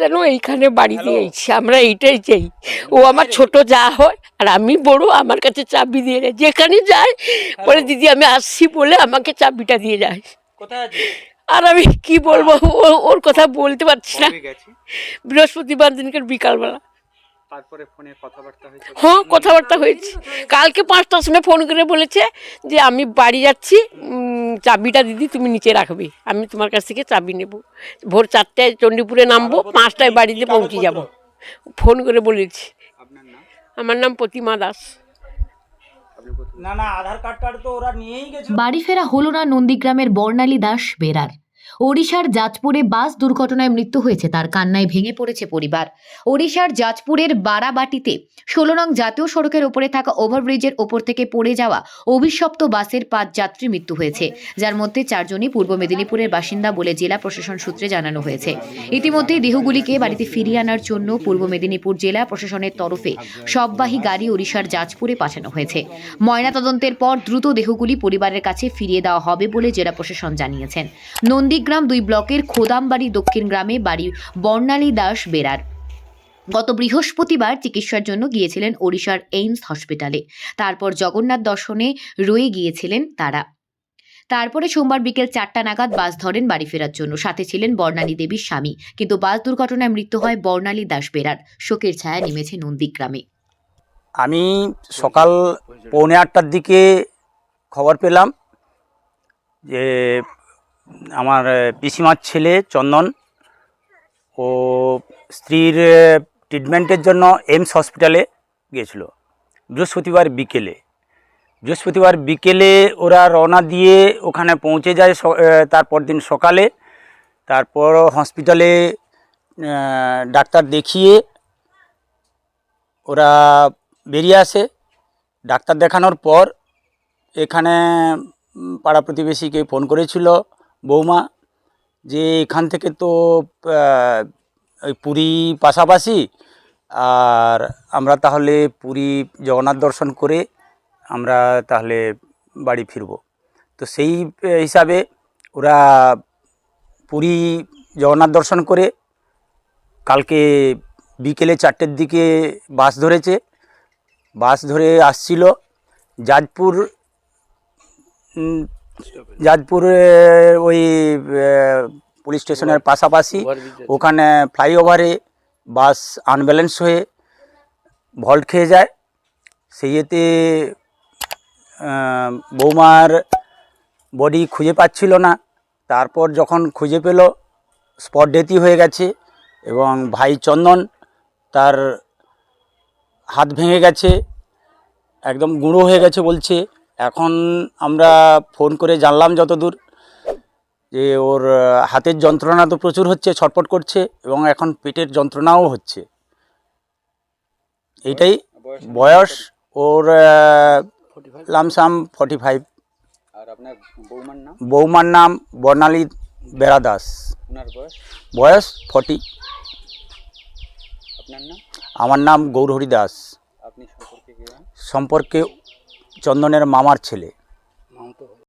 যেন এইখানে বাড়ি দিয়েছি আমরা এইটাই চাই। ও আমার ছোট যা হয় আর আমি বড় আমার কাছে চাবি দিয়ে যায় যেখানে যায় বলে দিদি আমি আসছি বলে আমাকে চাবিটা দিয়ে যায় আর আমি কি বলব ওর কথা বলতে পারছি না। বৃহস্পতিবার দিনকে বিকালবেলা। তারপরে ফোনে কথাবার্তা হয়েছে হ্যাঁ কথাবার্তা হয়েছে। কালকে পাঁচটার সময় ফোন করে বলেছে যে আমি বাড়ি যাচ্ছি চাবিটা দিদি তুমি নিচে রাখবে। আমি তোমার কাছ থেকে চাবি নেব। ভোর চারটায় চণ্ডীপুরে নামবো পাঁচটায় বাড়িতে পৌঁছে যাব। ফোন করে বলেছি। আমার নাম প্রতিমা দাস। আপনি কোথায় না না আধার কার্ড টার্ড তো ওরা নিয়েই বাড়ি ফেরা হলো না নন্দীগ্রামের বর্ণালী দাস বেরার। ওড়িশার জাজপুরে বাস দুর্ঘটনায় মৃত্যু হয়েছে, তার কান্নায় ভেঙে পড়েছে পরিবার। ওড়িশার জাজপুরের বারাবাটিতে ষোলো নং জাতীয় সড়কের ওপরে থাকা ওভারব্রিজের ওপর থেকে পড়ে যাওয়া অভিশপ্ত বাসের পাঁচ যাত্রী মৃত্যু হয়েছে। যার মধ্যে চারজনই পূর্ব মেদিনীপুরের বাসিন্দা বলে জেলা প্রশাসন সূত্রে জানানো হয়েছে। ইতিমধ্যে দেহগুলিকে বাড়িতে ফিরিয়ে আনার জন্য পূর্ব মেদিনীপুর জেলা প্রশাসনের তরফে সববাহী গাড়ি ওড়িশার জাজপুরে পাঠানো হয়েছে। ময়নাতদন্তের পর দ্রুত দেহগুলি পরিবারের কাছে ফিরিয়ে দেওয়া হবে বলে জেলা প্রশাসন জানিয়েছেন। নন্দীগ্রাম দুই ব্লকের খোদামবাড়ি দক্ষিণ গ্রামে বাড়ি বর্ণালী দাস বেরার। গত বৃহস্পতিবার চিকিৎসার জন্য গিয়েছিলেন ওড়িশার এইমস হসপিটালে। তারপর জগন্নাথ দর্শনে রয়ে গিয়েছিলেন তারা। তারপরে সোমবার বিকেল চারটা নাগাদ বাস ধরেন বাড়ি ফেরার জন্য। সাথে ছিলেন বর্ণালী দেবীর স্বামী। কিন্তু বাস দুর্ঘটনায় মৃত্যু হয় বর্ণালী দাস বেরার। শোকের ছায়া নেমেছে নন্দীগ্রামে। আমি সকাল পৌনে আটটার দিকে খবর পেলাম যে আমার পিসিমার ছেলে চন্দন ও স্ত্রীর ট্রিটমেন্টের জন্য এমস হসপিটালে গিয়েছিল। বৃহস্পতিবার বিকেলে। বৃহস্পতিবার বিকেলে ওরা রওনা দিয়ে ওখানে পৌঁছে যায় তারপর দিন সকালে। তারপর হসপিটালে ডাক্তার দেখিয়ে ওরা বেরিয়ে আসে। ডাক্তার দেখানোর পর এখানে পাড়া প্রতিবেশীকে ফোন করেছিল। বৌমা, যে এখান থেকে তো ওই পুরী পাশাপাশি, আর আমরা তাহলে পুরী জগন্নাথ দর্শন করে আমরা তাহলে বাড়ি ফিরব। তো সেই হিসাবে ওরা পুরী জগন্নাথ দর্শন করে কালকে বিকেলে চারটের দিকে বাস ধরেছে। বাস ধরে আসছিল যাজপুর উম, যাজপুরে ওই পুলিশ স্টেশনের পাশাপাশি ওখানে ফ্লাইওভারে বাস আনব্যালেন্স হয়ে ভল্ট খেয়ে যায়। সেই এতে বৌমার বডি খুঁজে পাচ্ছিল না। তারপর যখন খুঁজে পেল স্পট ডেথই হয়ে গেছে এবং ভাই চন্দন তার হাত ভেঙে গেছে একদম গুঁড়ো হয়ে গেছে বলছে। এখন আমরা ফোন করে জানলাম যতদূর যে ওর হাতের যন্ত্রণা তো প্রচুর হচ্ছে ছটপট করছে এবং এখন পেটের যন্ত্রণাও হচ্ছে। এইটাই বয়স ওর লামসাম ফর্টি ফাইভ। আর আপনার বৌমার নাম? বর্ণালী বেড়া দাস। বয়স? ফর্টি। আমার নাম গৌরহরি দাস। সম্পর্কে চন্দনের মামার ছেলে।